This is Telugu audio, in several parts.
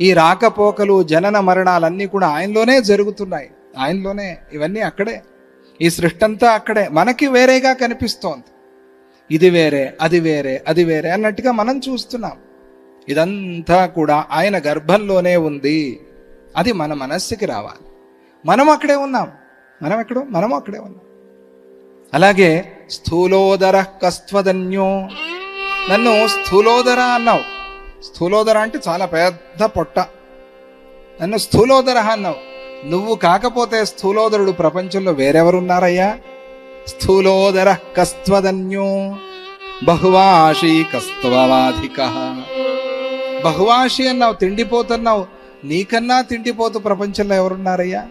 ఈ రాకపోకలు జనన మరణాలన్నీ కూడా ఆయనలోనే జరుగుతున్నాయి. ఆయనలోనే ఇవన్నీ అక్కడే. ఈ సృష్టి అంతా అక్కడే. మనకి వేరేగా కనిపిస్తోంది. ఇది వేరే అది వేరే అది వేరే అన్నట్టుగా మనం చూస్తున్నాం. ఇదంతా కూడా ఆయన గర్భంలోనే ఉంది. అది మన మనస్సుకి రావాలి. మనం అక్కడే ఉన్నాం. మనం ఎక్కడో మనం అక్కడే ఉన్నాం. అలాగే స్థూలోదర కస్త్వదన్యో నన్ను స్థూలోదర అన్నావు. స్థూలోదర అంటే చాలా పెద్ద పొట్ట. నన్ను స్థూలోదర అన్నావు. నువ్వు కాకపోతే స్థూలోదరుడు ప్రపంచంలో వేరెవరున్నారయ్యా? స్థూలోదర కస్త్వదన్యో బహువాషి కస్త్వవాధిక. బహువాషి అన్నావు తిండిపోతున్నావు. నీకన్నా తిండిపోతూ ప్రపంచంలో ఎవరున్నారయ్యా?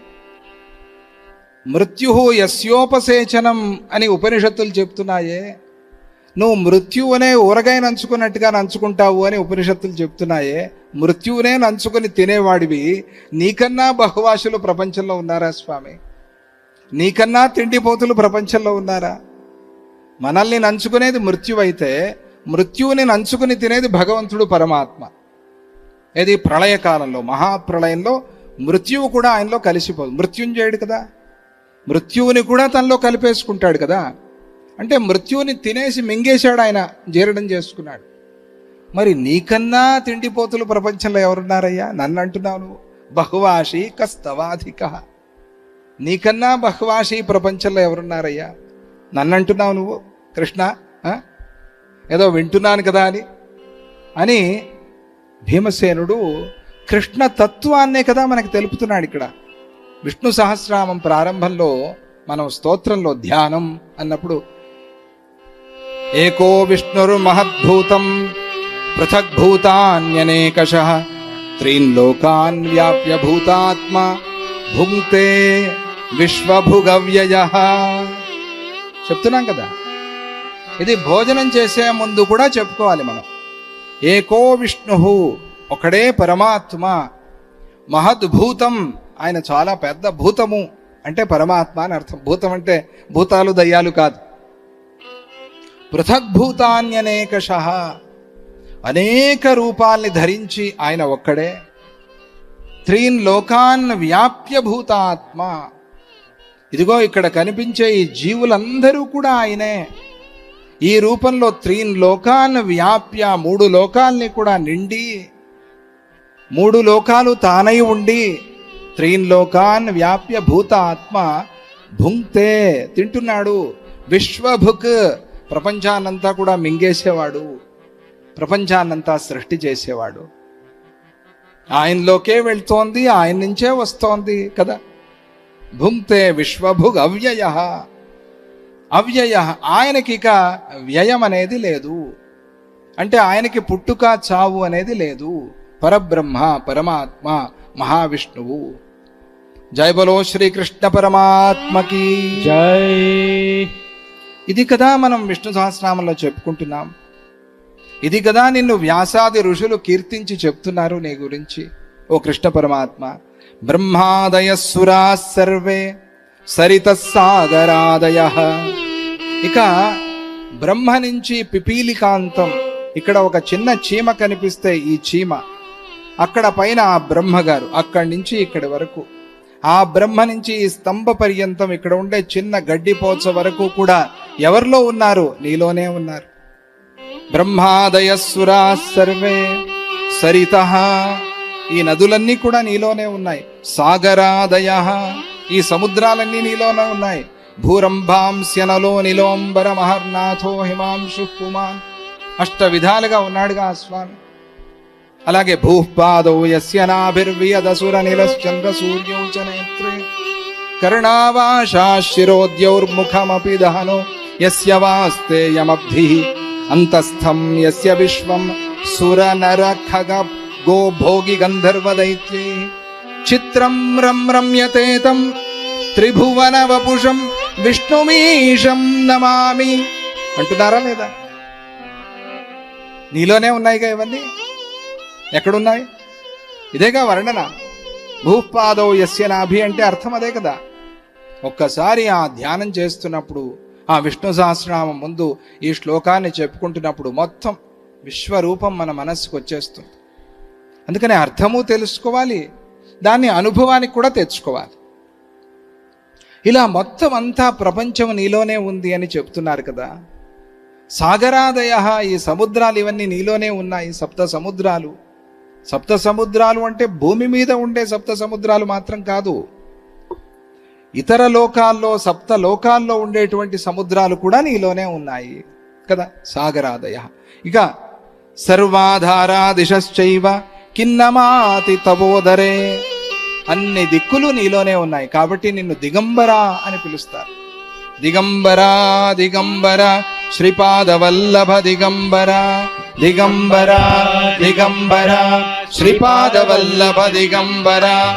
మృత్యు యస్యోపసేచనం అని ఉపనిషత్తులు చెప్తున్నాయే. నువ్వు మృత్యువునే ఊరగాయ నంచుకున్నట్టుగా నంచుకుంటావు అని ఉపనిషత్తులు చెప్తున్నాయే. మృత్యువునే నంచుకొని తినేవాడివి. నీకన్నా బహువాసులు ప్రపంచంలో ఉన్నారా స్వామి? నీకన్నా తిండిపోతులు ప్రపంచంలో ఉన్నారా? మనల్ని నంచుకునేది మృత్యువైతే మృత్యువుని నంచుకుని తినేది భగవంతుడు పరమాత్మ. ఏది? ప్రళయకాలంలో మహాప్రళయంలో మృత్యువు కూడా ఆయనలో కలిసిపోదు మృత్యుంజయుడు కదా? మృత్యువుని కూడా తనలో కలిపేసుకుంటాడు కదా? అంటే మృత్యువుని తినేసి మింగేశాడు ఆయన జీర్ణం చేసుకున్నాడు. మరి నీకన్నా తిండిపోతులు ప్రపంచంలో ఎవరున్నారయ్యా? నన్ను అంటున్నావు నువ్వు. బహువాషి కస్తవాధిక. నీకన్నా బహువాషి ప్రపంచంలో ఎవరున్నారయ్యా? నన్ను అంటున్నావు నువ్వు. కృష్ణ ఏదో వింటున్నాను కదా అని. అని భీమసేనుడు కృష్ణ తత్వాన్నే కదా మనకి తెలుపుతున్నాడు ఇక్కడ. విష్ణు సహస్రామం ప్రారంభంలో మనం స్తోత్రంలో ధ్యానం అన్నప్పుడు ఏకో విష్ణురు మహద్భూతం పృథగ్భూతాన్యనేకష త్రీన్ లోకాన్ వ్యాప్య భూతాత్మ భుంక్తే విశ్వభుగవ్యయ చెప్తున్నాం కదా? ఇది భోజనం చేసే ముందు కూడా చెప్పుకోవాలి మనం. ఏకో విష్ణు ఒకడే పరమాత్మ. మహద్భూతం ఆయన చాలా పెద్ద భూతము. అంటే పరమాత్మ అని అర్థం. భూతం అంటే భూతాలు దయ్యాలు కాదు. పృథగ్భూతాన్యనేకష అనేక రూపాల్ని ధరించి ఆయన ఒక్కడే. త్రీన్ లోకాన్ వ్యాప్య భూతాత్మ. ఇదిగో ఇక్కడ కనిపించే ఈ జీవులందరూ కూడా ఆయనే. ఈ రూపంలో త్రీన్ లోకాన్ వ్యాప్య మూడు లోకాల్ని కూడా నిండి మూడు లోకాలు తానై ఉండి త్రీన్ లోకాన్ వ్యాప్య భూత ఆత్మ భుంక్తే తింటున్నాడు. విశ్వభుక్ ప్రపంచాన్నంతా కూడా మింగేసేవాడు ప్రపంచాన్నంతా సృష్టి చేసేవాడు. ఆయనలోకే వెళ్తోంది ఆయన నుంచే వస్తోంది కదా. భుంక్తే విశ్వభుగ్ అవ్యయ అవ్యయ ఆయనకి ఇక వ్యయం అనేది లేదు. అంటే ఆయనకి పుట్టుక చావు అనేది లేదు. పరబ్రహ్మ పరమాత్మ మహావిష్ణువు. జై బలో శ్రీకృష్ణ పరమాత్మకి. జై ఇది కదా మనం విష్ణు సహస్రనామంలో చెప్పుకుంటున్నాం. ఇది కదా నిన్ను వ్యాసాది ఋషులు కీర్తించి చెప్తున్నారు నీ గురించి ఓ కృష్ణ పరమాత్మ. బ్రహ్మాదయ సురా సర్వే సరిత సాగరాదయ. ఇక బ్రహ్మ నుంచి పిపీలికాంతం ఇక్కడ ఒక చిన్న చీమ కనిపిస్తే ఈ చీమ. అక్కడ పైన ఆ బ్రహ్మగారు అక్కడి నుంచి ఇక్కడి వరకు. ఆ బ్రహ్మ నుంచి ఈ స్తంభ పర్యంతం ఇక్కడ ఉండే చిన్న గడ్డిపోచ వరకు కూడా ఎవరిలో ఉన్నారు? నీలోనే ఉన్నారు. బ్రహ్మాదయ సురా సర్వే సరిత. ఈ నదులన్నీ కూడా నీలోనే ఉన్నాయి. సాగరాదయ. ఈ సముద్రాలన్నీ నీలోనే ఉన్నాయి. భూరంభాంస్యనలో నిలోంబర మహర్నాథో హిమాంశు పుమాన్ అష్ట విధాలుగా ఉన్నాడుగా స్వామి. అలాగే భూపాదౌ యస్య నాభిర్వియదసుర నిలశ్చంద్ర సూర్యౌ చ నేత్రే కర్ణావాశాశిరోద్యౌర్ముఖమపి దహనో. యస్య వాస్తేయమబ్ధి అంతస్థం యస్య విశ్వం సుర నర ఖగ గో భోగి గంధర్వ చిత్రం రం రమ్యతేతం త్రిభువన వపుషం నమామి అంటున్నారా లేదా? నీలోనే ఉన్నాయిగా ఇవన్నీ? ఎక్కడున్నాయి? ఇదేగా వర్ణన. భూపాదౌ యస్య నాభి అంటే అర్థం అదే కదా. ఒక్కసారి ఆ ధ్యానం చేస్తున్నప్పుడు ఆ విష్ణు సహస్రనామం ముందు ఈ శ్లోకాన్ని చెప్పుకుంటున్నప్పుడు మొత్తం విశ్వరూపం మన మనస్సుకు వచ్చేస్తుంది. అందుకని అర్థము తెలుసుకోవాలి దాన్ని అనుభవానికి కూడా తెచ్చుకోవాలి. ఇలా మొత్తం అంతా ప్రపంచం నీలోనే ఉంది అని చెప్తున్నారు కదా. సాగరాదయ ఈ సముద్రాలు ఇవన్నీ నీలోనే ఉన్నాయి సప్త సముద్రాలు. సప్త సముద్రాలు అంటే భూమి మీద ఉండే సప్త సముద్రాలు మాత్రం కాదు. ఇతర లోకాల్లో సప్త లోకాల్లో ఉండేటువంటి సముద్రాలు కూడా నీలోనే ఉన్నాయి. కదా? సాగరాదయ. ఇక సర్వాధారా దిశశ్చైవ కిన్నమాతి తవోదరే. అన్ని దిక్కులు నీలోనే ఉన్నాయి. కాబట్టి నిన్ను దిగంబరా అని పిలుస్తారు. దిగంబరా దిగంబర శ్రీపాదవల్లభ దిగంబర దిగంబర దిగంబర శ్రీపాదవల్లభ దిగంబర.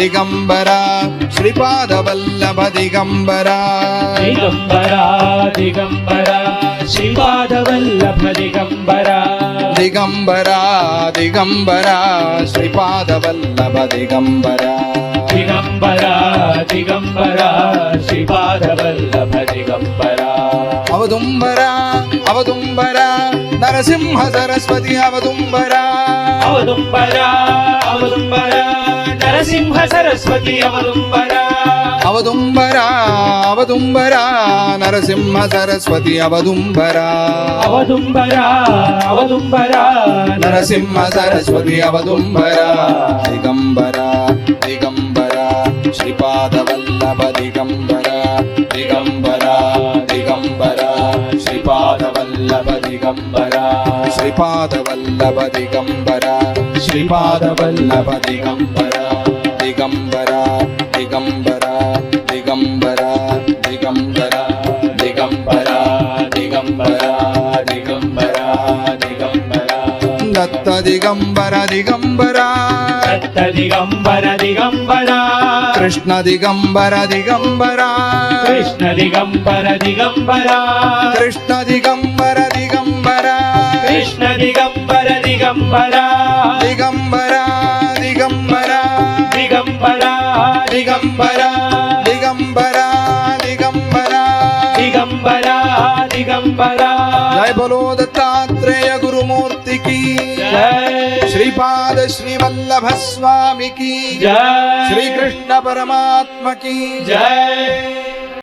ದಿಗಂಬರ ಶ್ರೀಪಾದವಲ್ಲಭ ದಿಗಂಬರ ದಿಗಂಬರ ದಿಗಂಬರ ಶ್ರೀಪಾದವಲ್ಲಭ ದಿಗಂಬರ ದಿಗಂಬರ ದಿಗಂಬರ ಶ್ರೀಪಾದವಲ್ಲಭ ದಿಗಂಬರ ದಿಗಂಬರ ದಿಗಂಬರ ಶ್ರೀಪಾದವಲ್ಲಭ ದಿಗಂಬರ ಅವದುಂಬರ ಅವದುಂಬರ ನರಸಿಂಹ ಸರಸ್ವತಿ ಅವದುಂಬರ ಅವದುಂಬರ ಅವದುಂಬರ నరసింహ సరస్వతి అవదుంబరా. అవదుంబర అవదుంబర నరసింహ సరస్వతి అవదుంబర. అవదుంబరా అవదుంబరా నరసింహ సరస్వతి అవదుంబర. దిగంబర దిగంబర శ్రీపాదవల్లభ దిగంబర. దిగంబర దిగంబర శ్రీపాదవల్లభ దిగంబర. శ్రీపాదవల్లభ దిగంబర శ్రీపాదవల్లభ దిగంబర. దిగంబర దిగంబర దిగంబర దిగంబర దిగంబర దిగంబర దిగంబర దిగంబర దత్త దిగంబర దిగంబర దత్త దిగంబర దిగంబరా కృష్ణ దిగంబర దిగంబర కృష్ణ దిగంబర దిగంబరా కృష్ణ దిగంబర దిగంబర కృష్ణ దిగంబర దిగంబరా దిగంబర దిగంబర దిగంబర దిగంబర దిగంబర దిగంబరా దిగంబరా జయ బలో దత్తాత్రేయ గురుమూర్తికి శ్రీపాద శ్రీవల్లభ స్వామికి శ్రీకృష్ణ పరమాత్మకి జయ